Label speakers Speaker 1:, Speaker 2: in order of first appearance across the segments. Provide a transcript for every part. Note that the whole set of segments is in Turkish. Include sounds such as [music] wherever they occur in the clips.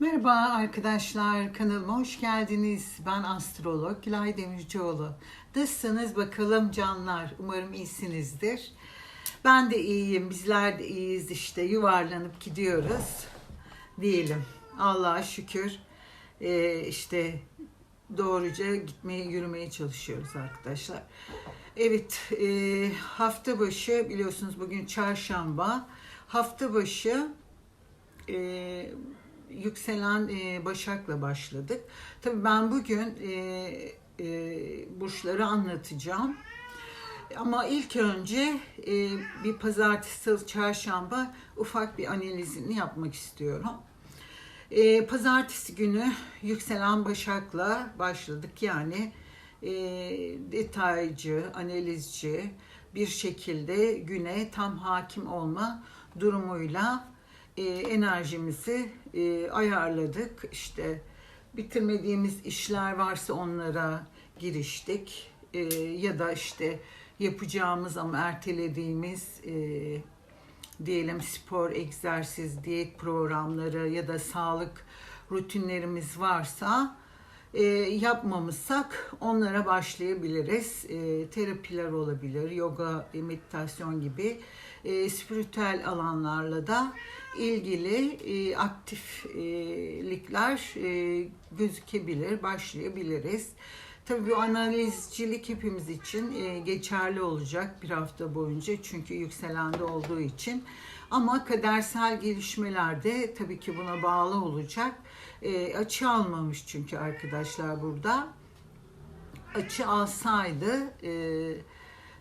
Speaker 1: Merhaba arkadaşlar, kanalıma hoş geldiniz. Ben astrolog Gülay Demircioğlu. Nasılsınız bakalım canlar? Umarım iyisinizdir. Ben de iyiyim, bizler de iyiyiz işte. Yuvarlanıp gidiyoruz diyelim. Allah'a şükür ee, işte doğruca gitmeye, yürümeye çalışıyoruz arkadaşlar. Evet, e, hafta başı biliyorsunuz bugün çarşamba. Hafta başı e, yükselen e, Başak'la başladık. Tabii ben bugün e, e, burçları anlatacağım. Ama ilk önce e, bir pazartesi, salı, çarşamba ufak bir analizini yapmak istiyorum. E, pazartesi günü yükselen Başak'la başladık. Yani e, detaycı, analizci bir şekilde güne tam hakim olma durumuyla e, enerjimizi e, ayarladık. İşte bitirmediğimiz işler varsa onlara giriştik. E, ya da işte yapacağımız ama ertelediğimiz e, diyelim spor, egzersiz, diyet programları ya da sağlık rutinlerimiz varsa e, yapmamışsak onlara başlayabiliriz. E, terapiler olabilir, yoga, meditasyon gibi e, spiritüel alanlarla da ilgili e, aktiflikler e, gözükebilir, başlayabiliriz. Tabii bu analizcilik hepimiz için e, geçerli olacak bir hafta boyunca çünkü yükselende olduğu için. Ama kadersel gelişmelerde tabii ki buna bağlı olacak. E, açı almamış çünkü arkadaşlar burada. Açı alsaydı e,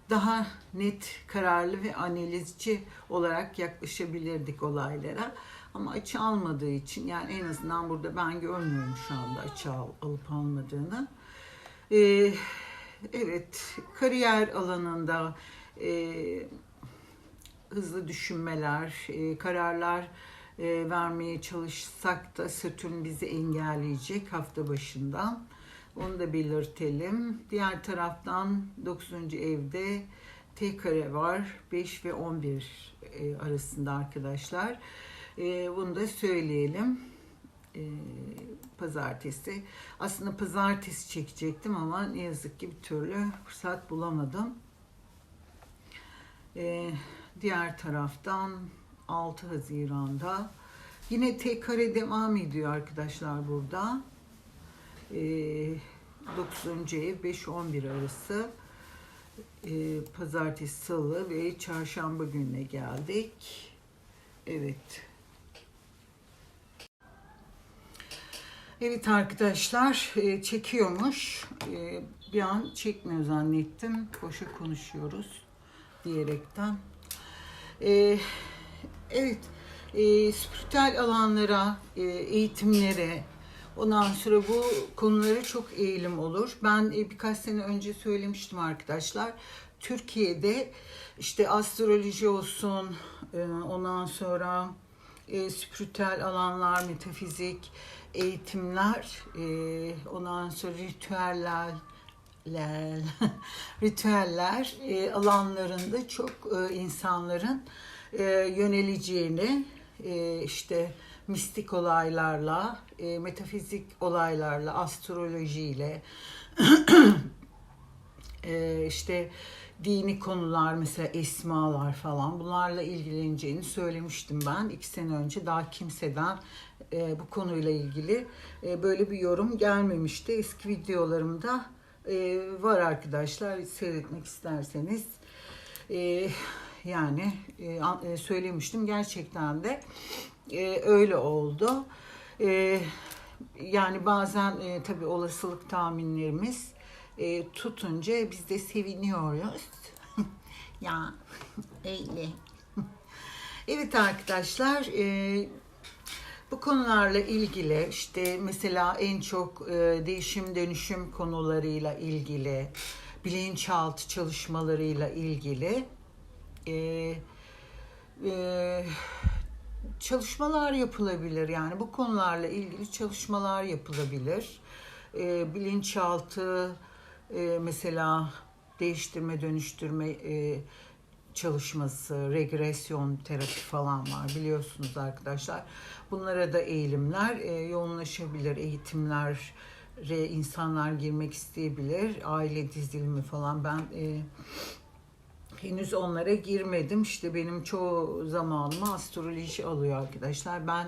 Speaker 1: daha net, kararlı ve analizci olarak yaklaşabilirdik olaylara. Ama açı almadığı için yani en azından burada ben görmüyorum şu anda açı al, alıp almadığını. Ee, evet, kariyer alanında e, hızlı düşünmeler, e, kararlar e, vermeye çalışsak da Satürn bizi engelleyecek hafta başından. Onu da belirtelim. Diğer taraftan 9. evde T kare var. 5 ve 11 e, arasında arkadaşlar. E, bunu da söyleyelim. E, pazartesi. Aslında pazartesi çekecektim ama ne yazık ki bir türlü fırsat bulamadım. Diğer taraftan 6 Haziran'da yine T kare devam ediyor arkadaşlar burada. 9. ev 5-11 arası e, pazartesi, salı ve çarşamba gününe geldik. Evet. Evet arkadaşlar e, çekiyormuş. E, bir an çekmiyor zannettim. Boşa konuşuyoruz diyerekten. E, evet. E, spiritüel alanlara, e, eğitimlere, Ondan sonra bu konulara çok eğilim olur. Ben e, birkaç sene önce söylemiştim arkadaşlar. Türkiye'de işte astroloji olsun, e, ondan sonra e, spiritüel alanlar, metafizik, eğitimler, ondan sonra ritüeller, [laughs] ritüeller alanlarında çok insanların yöneleceğini işte mistik olaylarla, e, metafizik olaylarla, astrolojiyle, [clears throat] e, işte dini konular mesela esmalar falan bunlarla ilgileneceğini söylemiştim ben. İki sene önce daha kimseden e, bu konuyla ilgili e, böyle bir yorum gelmemişti. Eski videolarımda e, var arkadaşlar seyretmek isterseniz. E, yani e, e söylemiştim. Gerçekten de e, öyle oldu. E, yani bazen e, tabii olasılık tahminlerimiz e, tutunca biz de seviniyoruz. [laughs] ya öyle. [laughs] evet arkadaşlar e, bu konularla ilgili işte mesela en çok e, değişim dönüşüm konularıyla ilgili bilinçaltı çalışmalarıyla ilgili e, e, çalışmalar yapılabilir. Yani bu konularla ilgili çalışmalar yapılabilir. E, bilinçaltı e, mesela değiştirme, dönüştürme e, çalışması, regresyon terapi falan var biliyorsunuz arkadaşlar. Bunlara da eğilimler e, yoğunlaşabilir. Eğitimlere insanlar girmek isteyebilir. Aile dizilimi falan ben e, henüz onlara girmedim. İşte benim çoğu zamanımı astroloji alıyor arkadaşlar. Ben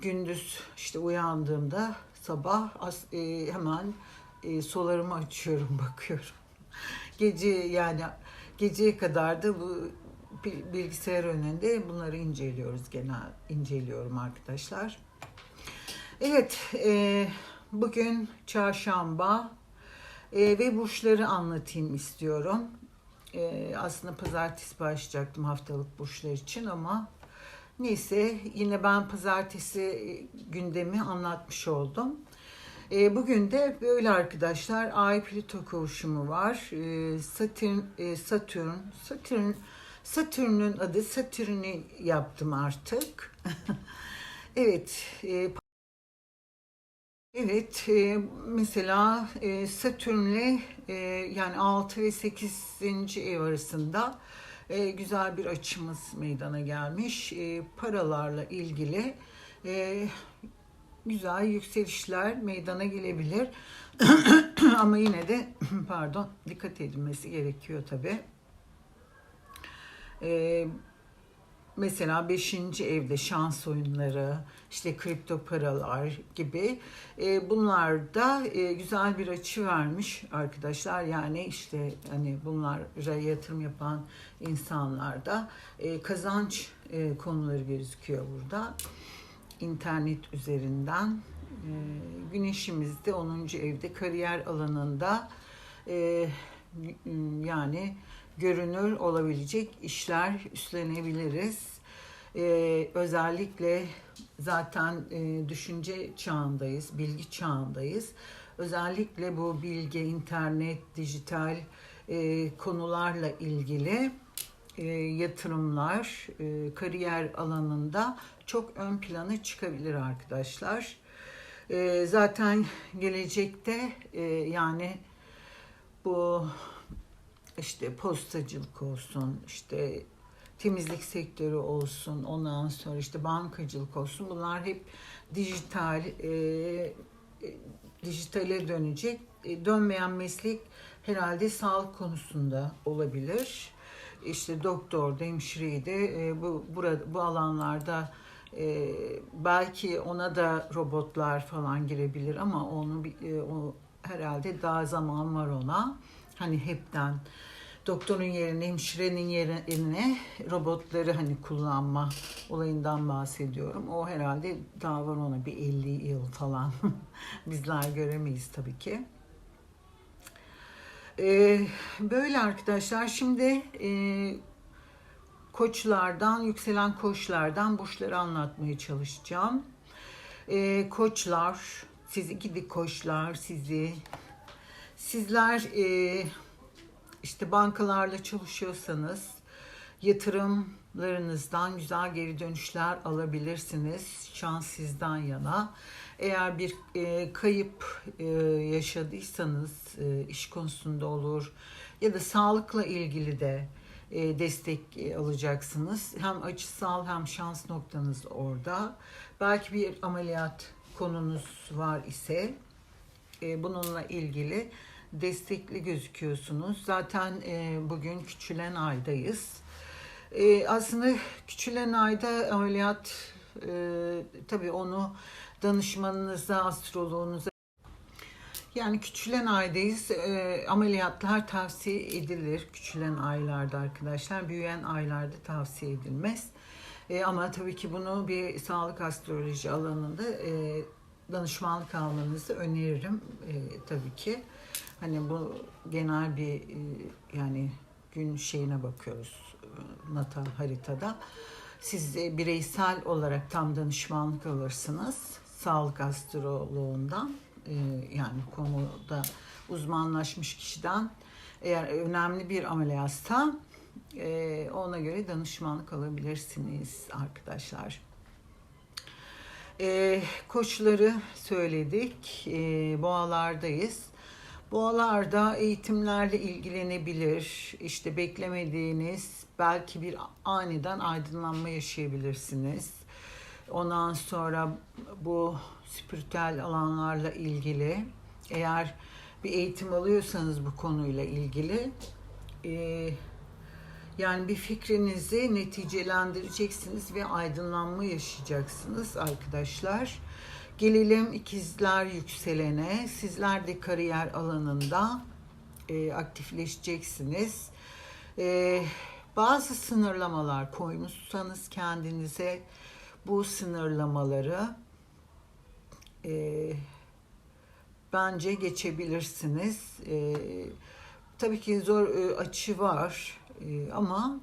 Speaker 1: gündüz işte uyandığımda sabah e, hemen e, solarımı açıyorum, [laughs] bakıyorum. Gece yani geceye kadar da bu bil- bilgisayar önünde bunları inceliyoruz genel inceliyorum arkadaşlar. Evet, e, bugün çarşamba e, ve burçları anlatayım istiyorum. E, aslında pazartesi başlayacaktım haftalık burçlar için ama neyse yine ben pazartesi e, gündemi anlatmış oldum. E, bugün de böyle arkadaşlar Ay Plüto kavuşumu var. E, Satürn, e, Satürn, Satürn, Satürn'ün adı Satürn'ü yaptım artık. [laughs] evet, e, Evet, e, mesela e, Satürn'le e, yani 6 ve 8. ev arasında e, güzel bir açımız meydana gelmiş. E, paralarla ilgili e, güzel yükselişler meydana gelebilir. [coughs] Ama yine de [coughs] pardon dikkat edilmesi gerekiyor tabii. E, mesela 5. evde şans oyunları, işte kripto paralar gibi e, bunlar da e, güzel bir açı vermiş arkadaşlar. Yani işte hani bunlara yatırım yapan insanlarda e, kazanç e, konuları gözüküyor burada. İnternet üzerinden e, güneşimiz de 10. evde kariyer alanında e, yani görünür olabilecek işler üstlenebiliriz. Ee, özellikle zaten e, düşünce çağındayız, bilgi çağındayız. Özellikle bu bilgi, internet, dijital e, konularla ilgili e, yatırımlar, e, kariyer alanında çok ön plana çıkabilir arkadaşlar. E, zaten gelecekte e, yani bu işte postacılık olsun, işte temizlik sektörü olsun, ondan sonra işte bankacılık olsun. Bunlar hep dijital, e, e, dijitale dönecek. E, dönmeyen meslek herhalde sağlık konusunda olabilir. İşte doktor, hemşireyi de e, bu burada bu alanlarda e, belki ona da robotlar falan girebilir ama onu e, o herhalde daha zaman var ona. Hani hepten doktorun yerine, hemşirenin yerine robotları hani kullanma olayından bahsediyorum. O herhalde daha var ona bir 50 yıl falan. [laughs] Bizler göremeyiz tabii ki. Ee, böyle arkadaşlar şimdi e, koçlardan, yükselen koçlardan burçları anlatmaya çalışacağım. Ee, koçlar, sizi gidi koçlar, sizi sizler e, işte bankalarla çalışıyorsanız yatırımlarınızdan güzel geri dönüşler alabilirsiniz. Şans sizden yana. Eğer bir e, kayıp e, yaşadıysanız e, iş konusunda olur ya da sağlıkla ilgili de e, destek e, alacaksınız. Hem açısal hem şans noktanız orada. Belki bir ameliyat konunuz var ise e, bununla ilgili destekli gözüküyorsunuz. Zaten e, bugün küçülen aydayız. E, aslında küçülen ayda ameliyat e, tabii onu danışmanınıza, astroloğunuza yani küçülen aydayız. E, ameliyatlar tavsiye edilir küçülen aylarda arkadaşlar. Büyüyen aylarda tavsiye edilmez. E, ama tabii ki bunu bir sağlık astroloji alanında e, danışmanlık almanızı öneririm e, tabii ki. Hani bu genel bir e, yani gün şeyine bakıyoruz e, natal haritada. Siz e, bireysel olarak tam danışmanlık alırsınız sağlık astroloğundan e, yani konuda uzmanlaşmış kişiden eğer önemli bir ameliyatsa e, ona göre danışmanlık alabilirsiniz arkadaşlar. E, koçları söyledik. E, boğalardayız. Boğalarda eğitimlerle ilgilenebilir. İşte beklemediğiniz belki bir aniden aydınlanma yaşayabilirsiniz. Ondan sonra bu spiritüel alanlarla ilgili eğer bir eğitim alıyorsanız bu konuyla ilgili e, yani bir fikrinizi neticelendireceksiniz ve aydınlanma yaşayacaksınız arkadaşlar. Gelelim ikizler yükselene. Sizler de kariyer alanında e, aktifleşeceksiniz. E, bazı sınırlamalar koymuşsanız kendinize bu sınırlamaları e, bence geçebilirsiniz. E, tabii ki zor e, açı var e, ama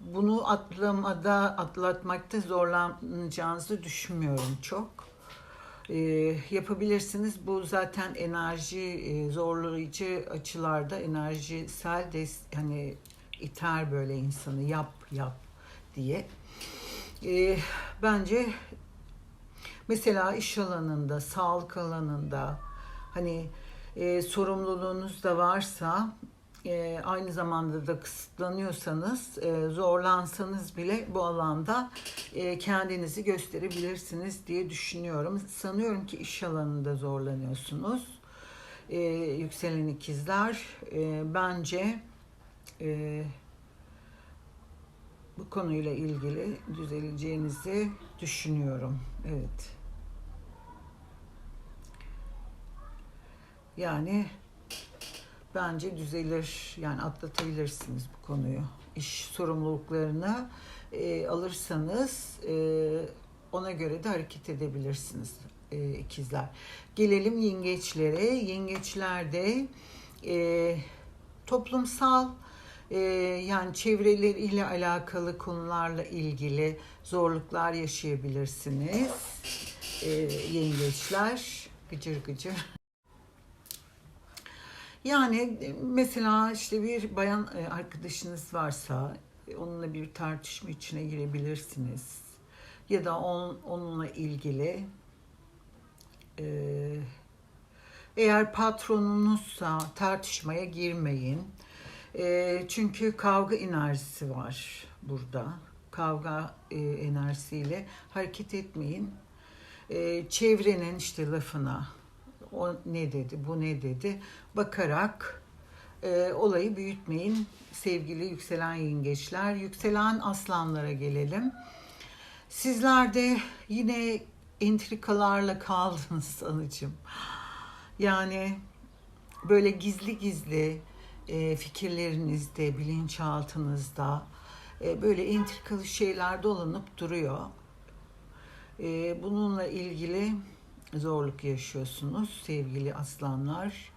Speaker 1: bunu atlamada atlatmakta zorlanacağınızı düşünmüyorum çok. E, yapabilirsiniz. Bu zaten enerji e, zorlayıcı açılarda enerjisel de hani iter böyle insanı yap yap diye. E, bence mesela iş alanında, sağlık alanında hani e, sorumluluğunuz da varsa e, aynı zamanda da kısıtlanıyorsanız, e, zorlansanız bile bu alanda e, kendinizi gösterebilirsiniz diye düşünüyorum. Sanıyorum ki iş alanında zorlanıyorsunuz. E, yükselen ikizler e, bence e, bu konuyla ilgili düzeleceğinizi düşünüyorum. Evet. Yani bence düzelir. Yani atlatabilirsiniz bu konuyu. İş sorumluluklarını e, alırsanız e, ona göre de hareket edebilirsiniz e, ikizler. Gelelim yengeçlere. Yengeçlerde e, toplumsal e, yani çevreleriyle alakalı konularla ilgili zorluklar yaşayabilirsiniz. E, yengeçler gıcır gıcır. Yani e, mesela işte bir bayan e, arkadaşınız varsa e, onunla bir tartışma içine girebilirsiniz. Ya da on, onunla ilgili eğer patronunuzsa tartışmaya girmeyin. Çünkü kavga enerjisi var burada. Kavga enerjisiyle hareket etmeyin. Çevrenin işte lafına, o ne dedi, bu ne dedi bakarak e, olayı büyütmeyin sevgili yükselen yengeçler. Yükselen aslanlara gelelim. Sizler de yine entrikalarla kaldınız [laughs] sanıcım. Yani böyle gizli gizli e, fikirlerinizde, bilinçaltınızda e, böyle entrikalı şeyler dolanıp duruyor. E, bununla ilgili zorluk yaşıyorsunuz sevgili aslanlar.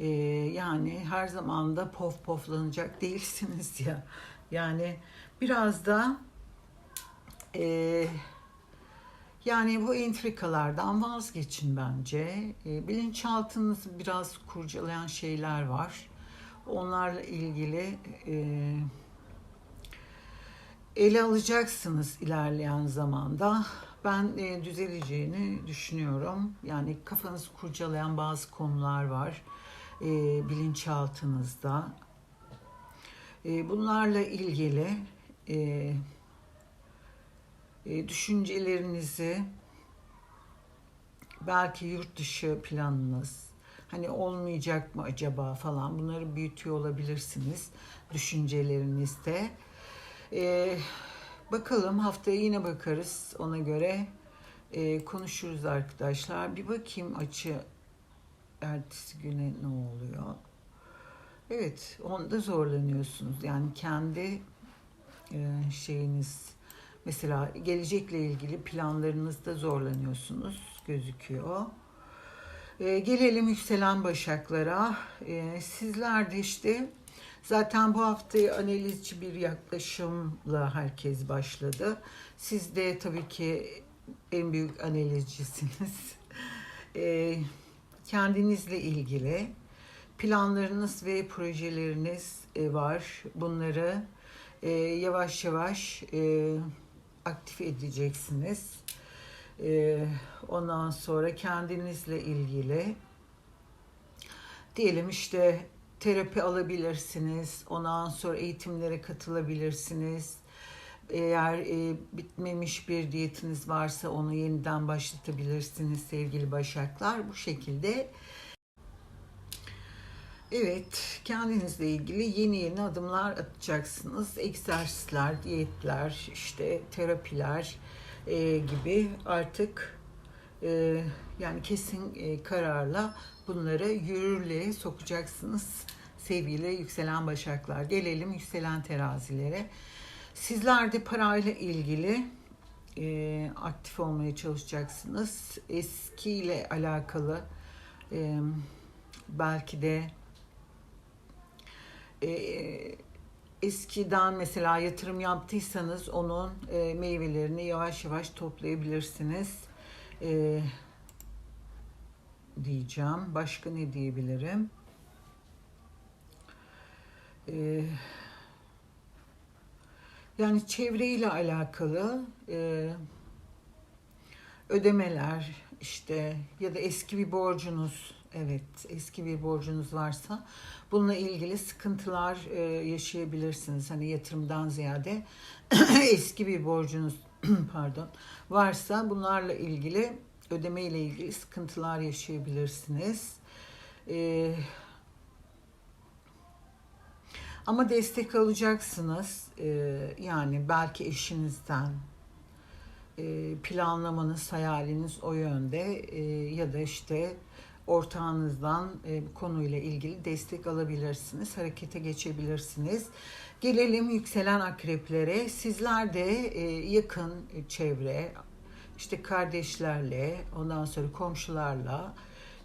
Speaker 1: Ee, yani her zaman da pof poflanacak [laughs] değilsiniz ya. Yani biraz da e, yani bu entrikalardan vazgeçin bence. E, bilinçaltınızı biraz kurcalayan şeyler var. Onlarla ilgili e, ele alacaksınız ilerleyen zamanda ben e, düzeleceğini düşünüyorum. Yani kafanızı kurcalayan bazı konular var e, bilinçaltınızda. E, bunlarla ilgili e, e, düşüncelerinizi belki yurt dışı planınız hani olmayacak mı acaba falan bunları büyütüyor olabilirsiniz düşüncelerinizde. Eee Bakalım haftaya yine bakarız ona göre e, konuşuruz arkadaşlar. Bir bakayım açı ertesi güne ne oluyor. Evet onda zorlanıyorsunuz. Yani kendi e, şeyiniz mesela gelecekle ilgili planlarınızda zorlanıyorsunuz gözüküyor. E, gelelim yükselen başaklara. E, sizler de işte Zaten bu haftayı analizci bir yaklaşımla herkes başladı. Siz de tabii ki en büyük analizcisiniz. [laughs] e, kendinizle ilgili planlarınız ve projeleriniz e, var. Bunları e, yavaş yavaş e, aktif edeceksiniz. E, ondan sonra kendinizle ilgili diyelim işte terapi alabilirsiniz. Ondan sonra eğitimlere katılabilirsiniz. Eğer e, bitmemiş bir diyetiniz varsa onu yeniden başlatabilirsiniz sevgili Başaklar. Bu şekilde Evet, kendinizle ilgili yeni yeni adımlar atacaksınız. Egzersizler, diyetler, işte terapiler e, gibi artık e, yani kesin e, kararla bunları yürürlüğe sokacaksınız sevgili yükselen başaklar. Gelelim yükselen terazilere. Sizler de parayla ilgili e, aktif olmaya çalışacaksınız. Eskiyle alakalı e, belki de e, eskiden mesela yatırım yaptıysanız onun e, meyvelerini yavaş yavaş toplayabilirsiniz. E, diyeceğim. Başka ne diyebilirim? E, yani çevreyle alakalı e, ödemeler işte ya da eski bir borcunuz evet eski bir borcunuz varsa bununla ilgili sıkıntılar e, yaşayabilirsiniz. Hani yatırımdan ziyade [clears throat] eski bir borcunuz [clears throat] pardon varsa bunlarla ilgili ödeme ile ilgili sıkıntılar yaşayabilirsiniz. E, ama destek alacaksınız. E, yani belki eşinizden e, planlamanız, hayaliniz o yönde e, ya da işte ortağınızdan e, konuyla ilgili destek alabilirsiniz, harekete geçebilirsiniz. Gelelim yükselen akreplere. Sizler de e, yakın çevre, işte kardeşlerle, ondan sonra komşularla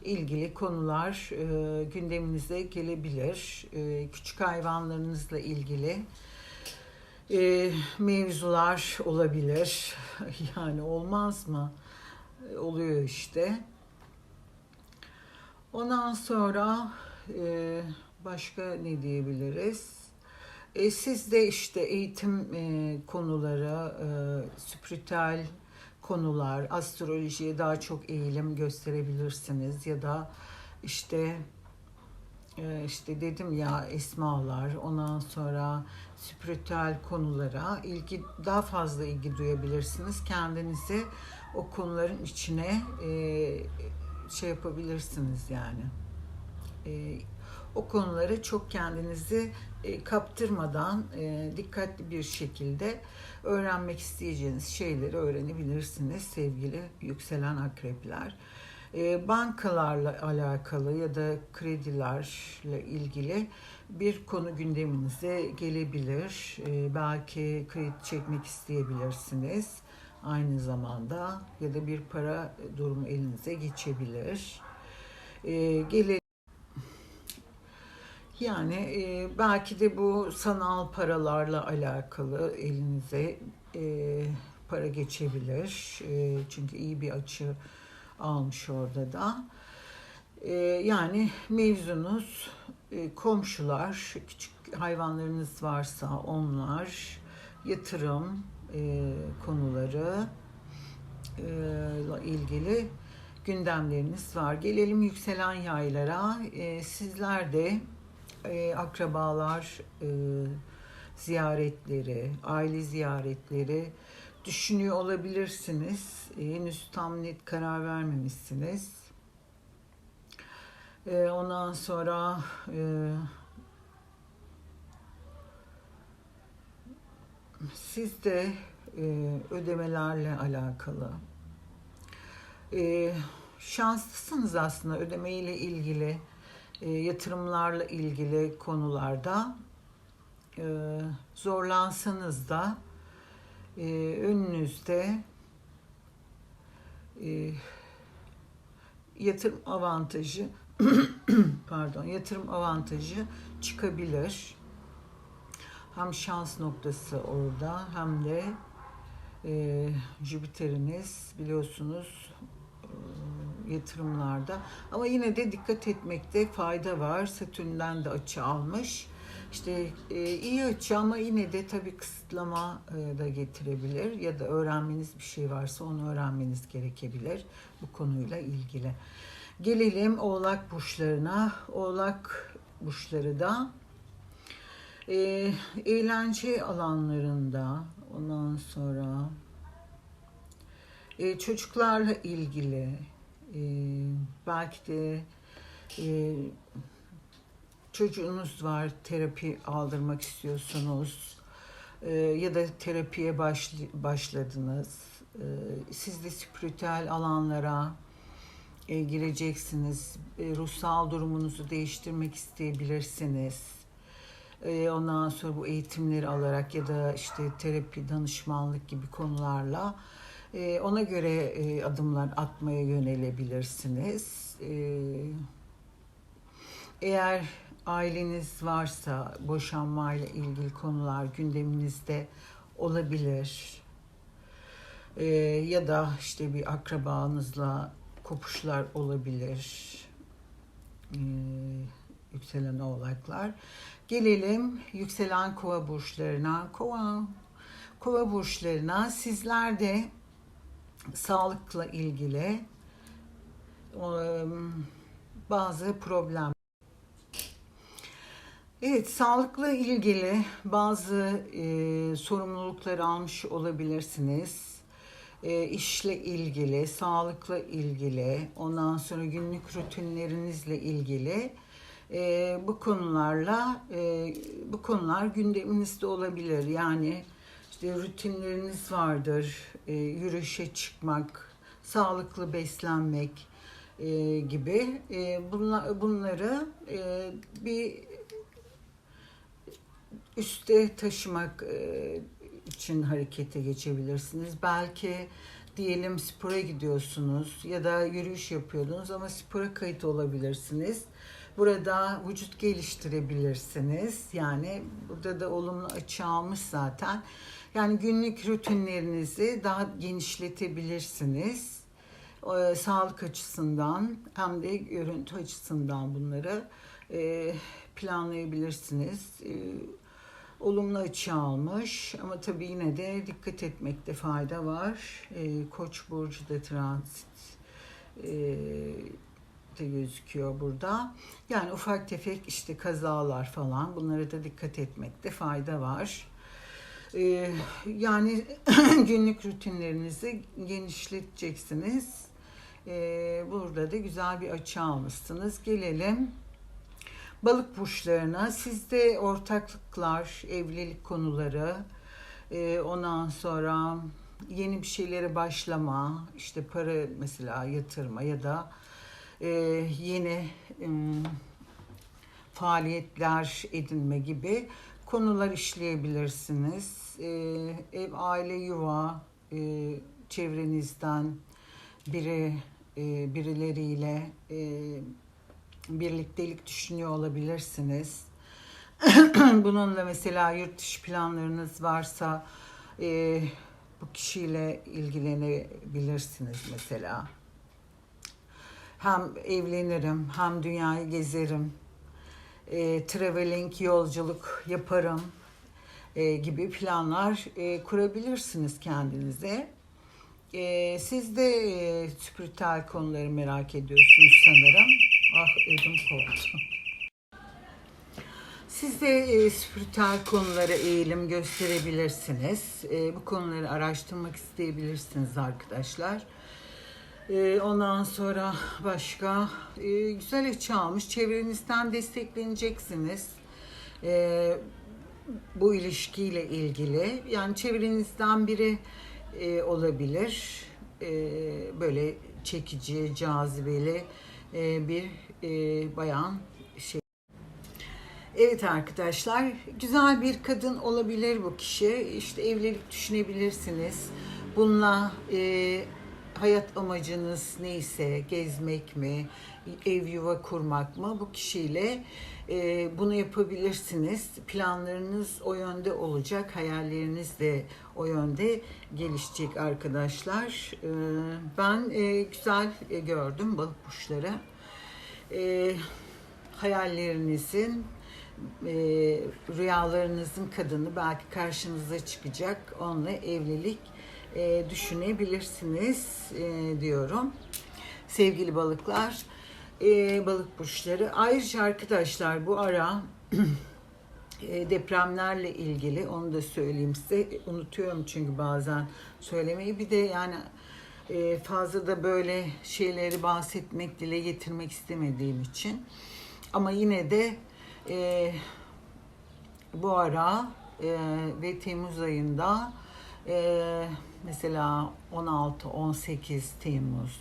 Speaker 1: ilgili konular e, gündeminize gelebilir. E, küçük hayvanlarınızla ilgili e, mevzular olabilir. [laughs] Yani olmaz mı? E, oluyor işte. Ondan sonra e, başka ne diyebiliriz? E, siz de işte eğitim e, konuları, e, spiritüel konular, astrolojiye daha çok eğilim gösterebilirsiniz ya da işte e, işte dedim ya esmalar, ondan sonra spiritüel konulara ilgi daha fazla ilgi duyabilirsiniz. Kendinizi o konuların içine e, şey yapabilirsiniz yani. E, o konuları çok kendinizi kaptırmadan dikkatli bir şekilde öğrenmek isteyeceğiniz şeyleri öğrenebilirsiniz sevgili yükselen akrepler. E, bankalarla alakalı ya da kredilerle ilgili bir konu gündeminize gelebilir. E, belki kredi çekmek isteyebilirsiniz aynı zamanda ya da bir para durumu elinize geçebilir. E, gele yani e, belki de bu sanal paralarla alakalı elinize e, para geçebilir. E, çünkü iyi bir açı almış orada da. E, yani mevzunuz e, komşular, küçük hayvanlarınız varsa onlar, yatırım, e, konuları e, ilgili gündemleriniz var. Gelelim yükselen yaylara. E, sizler de e, akrabalar e, ziyaretleri, aile ziyaretleri düşünüyor olabilirsiniz. E, henüz tam net karar vermemişsiniz. Ondan sonra e, siz de ödemelerle alakalı şanslısınız aslında ödeme ile ilgili e, yatırımlarla ilgili konularda e, zorlansanız da e, önünüzde e, yatırım avantajı [clears throat] pardon yatırım avantajı çıkabilir. Hem şans noktası orada hem de e, Jüpiter'iniz biliyorsunuz e, yatırımlarda. Ama yine de dikkat etmekte fayda var. Satürn'den de açı almış. İşte e, iyi açı ama yine de tabii kısıtlama e, da getirebilir ya da öğrenmeniz bir şey varsa onu öğrenmeniz gerekebilir bu konuyla ilgili. Gelelim Oğlak burçlarına. Oğlak burçları da. Ee, eğlence alanlarında ondan sonra e, çocuklarla ilgili e, belki de e, çocuğunuz var terapi aldırmak istiyorsunuz e, ya da terapiye başl- başladınız. E, siz de spiritüel alanlara e, gireceksiniz. E, ruhsal durumunuzu değiştirmek isteyebilirsiniz. E, ondan sonra bu eğitimleri alarak ya da işte terapi, danışmanlık gibi konularla e, ona göre e, adımlar atmaya yönelebilirsiniz. E, eğer aileniz varsa boşanmayla ilgili konular gündeminizde olabilir. E, ya da işte bir akrabanızla kopuşlar olabilir. Yükselen oğlaklar. Gelelim yükselen kova burçlarına. Kova, kova burçlarına sizler de sağlıkla ilgili bazı problem Evet, sağlıkla ilgili bazı e, sorumluluklar almış olabilirsiniz. E, işle ilgili, sağlıkla ilgili, ondan sonra günlük rutinlerinizle ilgili e, bu konularla e, bu konular gündeminizde olabilir. Yani işte rutinleriniz vardır, e, yürüyüşe çıkmak, sağlıklı beslenmek e, gibi e, bunla, bunları e, bir üste taşımak e, için harekete geçebilirsiniz. Belki diyelim spora gidiyorsunuz ya da yürüyüş yapıyordunuz ama spora kayıt olabilirsiniz. Burada vücut geliştirebilirsiniz. Yani burada da olumlu açı almış zaten. Yani günlük rutinlerinizi daha genişletebilirsiniz. E, sağlık açısından hem de görüntü açısından bunları e, planlayabilirsiniz. E, olumlu açı almış ama tabii yine de dikkat etmekte fayda var. E, Koç burcu da transit e, de gözüküyor burada. Yani ufak tefek işte kazalar falan bunlara da dikkat etmekte fayda var. E, yani [clears throat] günlük rutinlerinizi genişleteceksiniz. E, burada da güzel bir açı almışsınız. Gelelim balık burçlarına sizde ortaklıklar, evlilik konuları, e, ondan sonra yeni bir şeylere başlama, işte para mesela yatırma ya da e, yeni faaliyetler edinme gibi konular işleyebilirsiniz. E, ev, aile, yuva, e, çevrenizden biri e, birileriyle e, birliktelik düşünüyor olabilirsiniz. [clears throat] Bununla mesela yurt dışı planlarınız varsa e, bu kişiyle ilgilenebilirsiniz mesela. Hem evlenirim, hem dünyayı gezerim, e, traveling, yolculuk yaparım e, gibi planlar e, kurabilirsiniz kendinize. E, siz de e, spiritüel konuları merak ediyorsunuz sanırım. Ah ödüm koptu. Siz de e, spiritüel konulara eğilim gösterebilirsiniz. E, bu konuları araştırmak isteyebilirsiniz arkadaşlar. E, ondan sonra başka e, güzel açı almış. Çevrenizden destekleneceksiniz. E, bu ilişkiyle ilgili. Yani çevrenizden biri e, olabilir. E, böyle çekici, cazibeli e, bir e, bayan şey. Evet arkadaşlar, güzel bir kadın olabilir bu kişi. İşte evlilik düşünebilirsiniz. Bununla e, hayat amacınız neyse, gezmek mi, ev yuva kurmak mı bu kişiyle e, bunu yapabilirsiniz. Planlarınız o yönde olacak, hayalleriniz de o yönde gelişecek arkadaşlar. E, ben e, güzel e, gördüm balık kuşları. E, hayallerinizin e, rüyalarınızın kadını belki karşınıza çıkacak. Onunla evlilik e, düşünebilirsiniz e, diyorum. Sevgili balıklar, e, balık burçları. Ayrıca arkadaşlar bu ara [clears throat] e, depremlerle ilgili onu da söyleyeyim size. Unutuyorum çünkü bazen söylemeyi. Bir de yani e, fazla da böyle şeyleri bahsetmek, dile getirmek istemediğim için. Ama yine de e, bu ara e, ve Temmuz ayında e, mesela 16-18 Temmuz,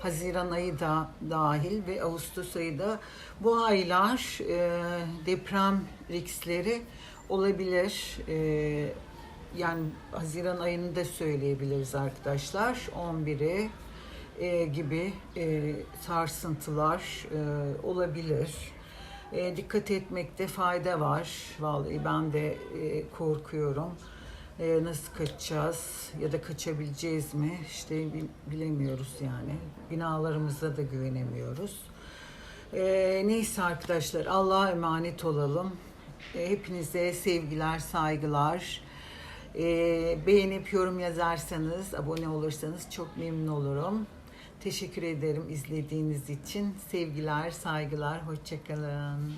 Speaker 1: Haziran ayı da dahil ve Ağustos ayı da bu aylar e, deprem riskleri olabilir. E, yani Haziran ayını da söyleyebiliriz arkadaşlar. 11'i e, gibi e, sarsıntılar e, olabilir. E, dikkat etmekte fayda var. Vallahi ben de e, korkuyorum. E, nasıl kaçacağız ya da kaçabileceğiz mi? İşte bi- bilemiyoruz yani. Binalarımıza da güvenemiyoruz. E, neyse arkadaşlar Allah'a emanet olalım. E, hepinize sevgiler, saygılar. E, beğenip yorum yazarsanız, abone olursanız çok memnun olurum. Teşekkür ederim izlediğiniz için. Sevgiler, saygılar, hoşçakalın.